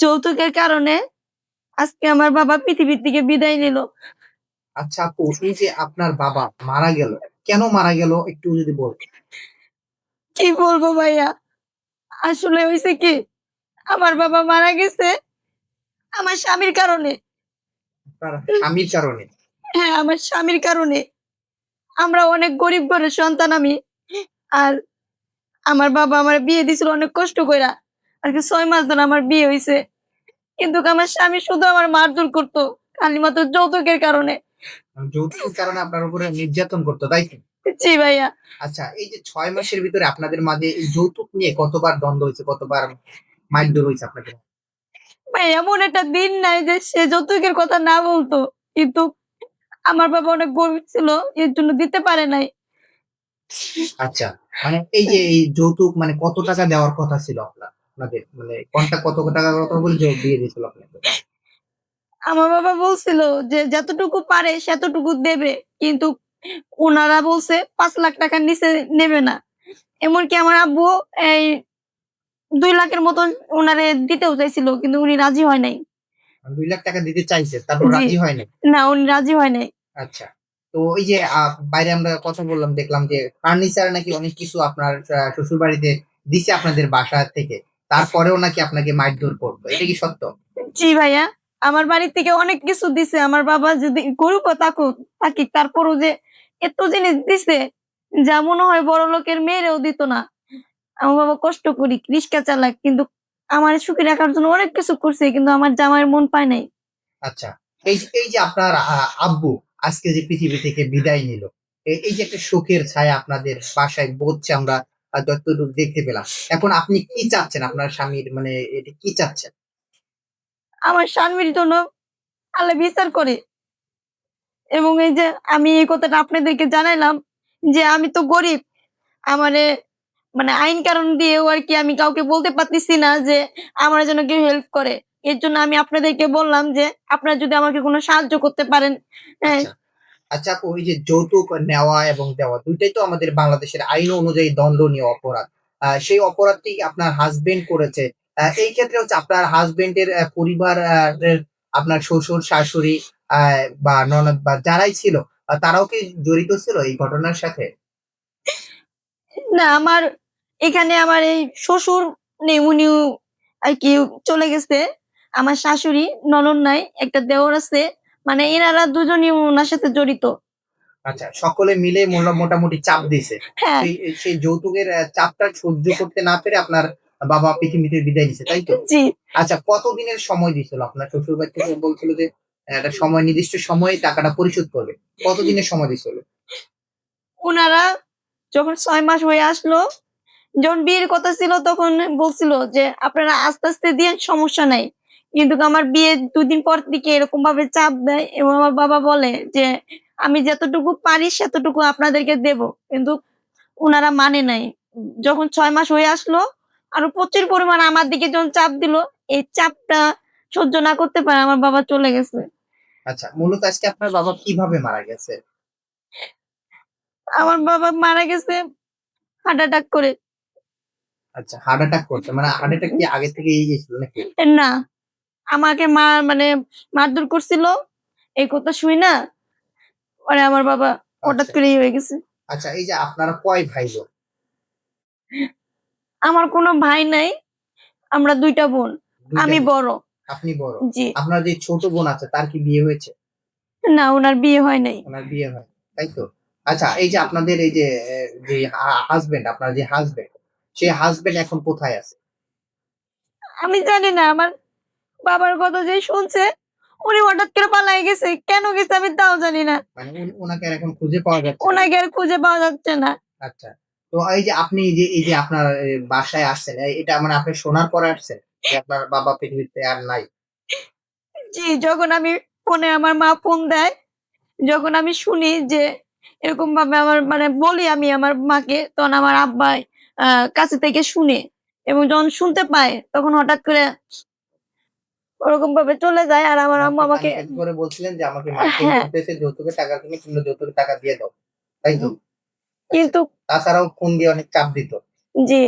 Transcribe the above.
যৌতুকের কারণে আজকে আমার বাবা পৃথিবীর থেকে বিদায় নিল। আচ্ছা আপু এই যে আপনার বাবা মারা গেল কেন মারা গেল একটু যদি বল কি বলব ভাইয়া? আসলে হয়েছে কি আমার বাবা মারা গেছে আমার স্বামীর কারণে। স্বামীর কারণে? হ্যাঁ আমার স্বামীর কারণে। আমরা অনেক গরিব ঘরের সন্তান আমি। আর আমার বাবা আমার বিয়ে দিছিল অনেক কষ্ট কইরা। আর কি ছয় মাস ধরে আমার বিয়ে হয়েছে কিন্তু আমার স্বামী শুধু আমার মারধর করতো খালি মাত্র যৌতুকের কারণে। যৌতুকের কারণে আপনার উপরে নির্যাতন করতো তাই জি ভাইয়া। আচ্ছা এই যে ছয় মাসের ভিতরে আপনাদের মাঝে যৌতুক নিয়ে কতবার দ্বন্দ্ব হয়েছে কতবার মারধর হয়েছে আপনাদের? ভাই এমন একটা দিন নাই যে সে যৌতুকের কথা না বলতো কিন্তু আমার বাবা অনেক গরিব ছিল এর জন্য দিতে পারে নাই। আচ্ছা মানে এই যে এই যৌতুক মানে কত টাকা দেওয়ার কথা ছিল আপনার? আপনাদের? মানে কোনটা কত টাকার কথা বলে দিয়ে দিয়েছিল আপনাদের আমার বাবা বলছিল যে যতটুকু পারে সেতটুকু দেবে কিন্তু ওনারা বলছে পাঁচ লাখ টাকার নিচে নেবে না। এমনকি আমার আব্বু এই দুই লাখের মতন ওনারে দিতেও চাইছিল কিন্তু উনি রাজি হয় নাই। দুই লাখ টাকা দিতে চাইছে তারপর রাজি হয় না না উনি রাজি হয় নাই। আচ্ছা। তো ওই যে বাইরে আমরা কথা বললাম দেখলাম যে ফার্নিচার নাকি অনেক কিছু আপনার শ্বশুর বাড়িতে দিছে আপনাদের বাসা থেকে। তারপরেও নাকি আপনাকে মারধর করতো এটা কি সত্য? জি ভাইয়া আমার বাড়ি থেকে অনেক কিছু দিছে। আমার বাবা যদি গরিব থাকুক থাকি তারপরও যে এত জিনিস দিছে যা মনে হয় বড় লোকের মেয়েরেও দিত না। আমার বাবা কষ্ট করি রিক্সা চালাক কিন্তু আমার সুখী রাখার জন্য অনেক কিছু করছে কিন্তু আমার জামাইয়ের মন পায় নাই। আচ্ছা এই এই যে আপনার আব্বু আজকে যে পৃথিবী থেকে বিদায় নিল এই যে একটা শোকের ছায়া আপনাদের বাসায় বলছে আমরা যতটুকু দেখতে পেলাম। এখন আপনি কি চাচ্ছেন? আপনার স্বামীর মানে এটা কি চাচ্ছেন? আমার স্বামীর জন্য আল্লাহ বিচার করে। এবং এই যে আমি এই কথাটা আপনাদেরকে জানাইলাম যে আমি তো গরিব। আমারে মানে আইন কারণ দিয়েও আর কি আমি কাউকে বলতে পারতেছি না যে আমার জন্য কেউ হেল্প করে। এর জন্য আমি আপনাদেরকে বললাম যে আপনারা যদি আমাকে কোনো সাহায্য করতে পারেন। হ্যাঁ, আচ্ছা ওই যে যৌতুক নেওয়া এবং দেওয়া দুইটাই তো আমাদের বাংলাদেশের আইন অনুযায়ী দণ্ডনীয় অপরাধ। সেই অপরাধটি আপনার হাজবেন্ড করেছে। এই ক্ষেত্রে হচ্ছে আপনার হাজবেন্ডের পরিবার আপনার শ্বশুর, শাশুড়ি বা ননদ বা যারাই ছিল তারাও কি জড়িত ছিল এই ঘটনার সাথে? না, আমার এখানে আমার এই শ্বশুর নেই, উনিও আর কি চলে গেছে। আমার শাশুড়ি, ননদ নাই, একটা দেওর আছে। মানে এনারা দুজনই ওনার সাথে জড়িত। আচ্ছা সকলে মিলে মোটামুটি চাপ দিছে। হ্যাঁ। সেই সেই যৌতুকের চাপটা সহ্য করতে না পেরে আপনার বাবা পৃথিবীতে বিদায় দিছে তাই তো? জি। আচ্ছা কতদিনের সময় দিছিল আপনার শ্বশুর বাড়ি থেকে বলছিল যে একটা সময় নির্দিষ্ট সময়ে টাকাটা পরিশোধ করবে। কতদিনের সময় দিছিল ওনারা যখন ছয় মাস হয়ে আসলো যখন বিয়ের কথা ছিল তখন বলছিল যে আপনারা আস্তে আস্তে দিয়ে সমস্যা নাই। কিন্তু আমার বিয়ে দুদিন পর থেকে এরকম ভাবে চাপ দেয় এবং আমার বাবা বলে যে আমি যতটুকু পারি সেতটুকু আপনাদেরকে দেব। কিন্তু ওনারা মানে নাই। যখন ছয় মাস হয়ে আসলো আরও প্রচুর পরিমাণ আমার দিকে যখন চাপ দিল এই চাপটা সহ্য না করতে পারে আমার বাবা চলে গেছে। আচ্ছা মূলত আজকে আপনার বাবা কীভাবে মারা গেছে? আমার বাবা মারা গেছে হার্ট অ্যাটাক করে। আচ্ছা হার্ট অ্যাটাক করছে মানে হার্ট অ্যাটাক কি আগে থেকে গেছিল নাকি? না। আমাকে মা মানে মারধর করছিল। এই কথা শুই না। পরে আমার বাবা হঠাৎ আচ্ছা। করে হয়ে গেছে। আচ্ছা এই যে আপনারা কয় ভাই বোন আমার কোনো ভাই নাই। আমরা দুইটা বোন। আমি বড়। আপনি বড়। জি। আপনার যে ছোট বোন আছে তার কি বিয়ে হয়েছে? না ওনার বিয়ে হয় নাই। ওনার বিয়ে হয়। তাই তো? আচ্ছা এই যে আপনাদের এই যে যে হাজবেন্ড আপনার যে হাজবেন্ড সেই হাজবেন্ড এখন কোথায় আছে? আমি জানি না আমার বাবার কথা যে শুনছে উনি হঠাৎ করে পালাই গেছে। কেন গেছে আমি তাও জানি না। মানে ওনাকে আর এখন খুঁজে পাওয়া যাচ্ছে। ওনাকে আর খুঁজে পাওয়া যাচ্ছে না। আচ্ছা। তো এই যে আপনি যে এই যে আপনার বাসায় আসছেন এটা মানে আপনি শোনার পরে আসছেন যে আপনার বাবা পৃথিবীতে আর নাই? জি যখন আমি ফোনে আমার মা ফোন দেয় যখন আমি শুনি যে এরকম ভাবে আমার মানে বলি আমি আমার মাকে তখন আমার আব্বাই আহ, কাছে থেকে শুনে এবং যখন শুনতে পায় তখন হঠাৎ করে ওরকম ভাবে চলে যায় আর আমার আম্মা আমাকে করে বলছিলেন যে আমাকে মারতে হ্যাঁ। যৌতুকের টাকা তুমি শূন্য যৌতুকের টাকা দিয়ে দাও তাই তো? কিন্তু তাছাড়াও ফোন দিয়ে অনেক চাপ দিত। জি।